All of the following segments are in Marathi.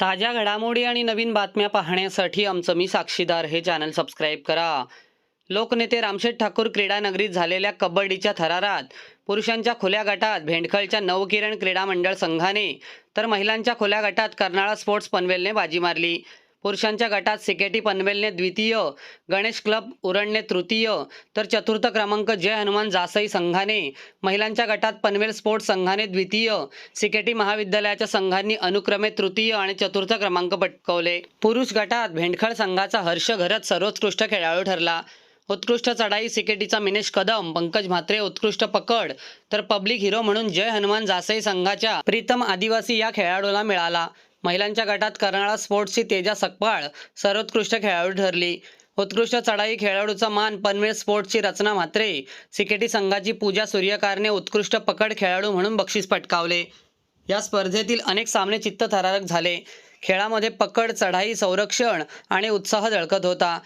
ताज्या घडामोडी आणि नवीन बातम्या पाहण्यासाठी आमचं मी साक्षीदार हे चॅनल सबस्क्राईब करा. लोकनेते रामशेठ ठाकूर क्रीडा नगरीत झालेल्या कबड्डीच्या थरारात पुरुषांच्या खुल्या गटात भेंडखळच्या नवकिरण क्रीडा मंडळ संघाने तर महिलांच्या खुल्या गटात कर्नाळा स्पोर्ट्स पनवेलने बाजी मारली. पुरुषांच्या गटात सिकेटी पनवेलने द्वितीय गणेश क्लब उरणने तृतीय तर चतुर्थ क्रमांक जय हनुमान जासई संघाने महिलांच्या गटात पनवेल स्पोर्ट्स संघाने द्वितीय सिकेटी महाविद्यालयाच्या संघांनी अनुक्रमे तृतीय आणि चतुर्थ क्रमांक पटकवले. पुरुष गटात भेंडखळ संघाचा हर्ष घरत सर्वोत्कृष्ट खेळाडू ठरला. उत्कृष्ट चढाई सिकेटीचा मिनेश कदम पंकज म्हात्रे उत्कृष्ट पकड तर पब्लिक हिरो म्हणून जय हनुमान जासई संघाच्या प्रीतम आदिवासी या खेळाडूला मिळाला. महिलांच्या गटात कर्नाळा स्पोर्ट्सची तेजा सकपाळ सर्वोत्कृष्ट खेळाडू ठरली. उत्कृष्ट चढाई खेळाडूचा मान पनवेल स्पोर्ट्सची रचना म्हात्रे. सिकेटी संघाची पूजा सूर्यकारने उत्कृष्ट पकड खेळाडू म्हणून बक्षीस पटकावले. या स्पर्धेतील अनेक सामने चित्तथरारक झाले. खेळामध्ये पकड चढाई संरक्षण आणि उत्साह झळकत होता.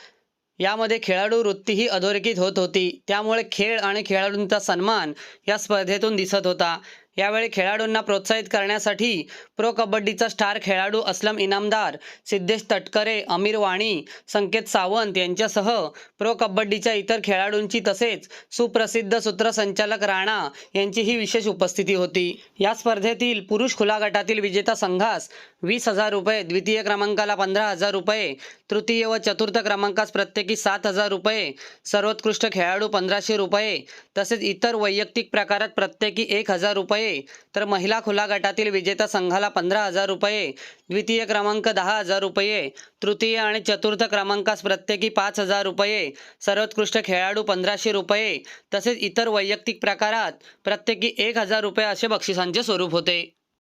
यामध्ये खेळाडू वृत्तीही अधोरेखित होत होती. त्यामुळे खेळ आणि खेळाडूंचा सन्मान या स्पर्धेतून दिसत होता. यावेळी खेळाडूंना प्रोत्साहित करण्यासाठी प्रो कबड्डीचा स्टार खेळाडू असलम इनामदार सिद्धेश तटकरे अमीर वाणी संकेत सावंत यांच्यासह प्रो कबड्डीच्या इतर खेळाडूंची तसेच सुप्रसिद्ध सूत्रसंचालक राणा यांचीही विशेष उपस्थिती होती. या स्पर्धेतील पुरुष खुला गटातील विजेता संघास वीस हजार रुपये द्वितीय क्रमांकाला पंधरा हजार रुपये तृतीय व चतुर्थ क्रमांकास प्रत्येकी सात हजार रुपये सर्वोत्कृष्ट खेळाडू पंधराशे रुपये तसेच इतर वैयक्तिक प्रकारात प्रत्येकी एक हजार रुपये रुपये तर महिला खुला गटातील विजेता संघाला पंधरा हजार रुपये द्वितीय क्रमांक दहा हजार रुपये तृतीय आणि चतुर्थ क्रमांकास प्रत्येकी पाच हजार रुपये सर्वोत्कृष्ट खेळाडू पंधराशे रुपये तसेच इतर वैयक्तिक प्रकारात प्रत्येकी एक हजार रुपये असे बक्षिसांचे स्वरूप होते.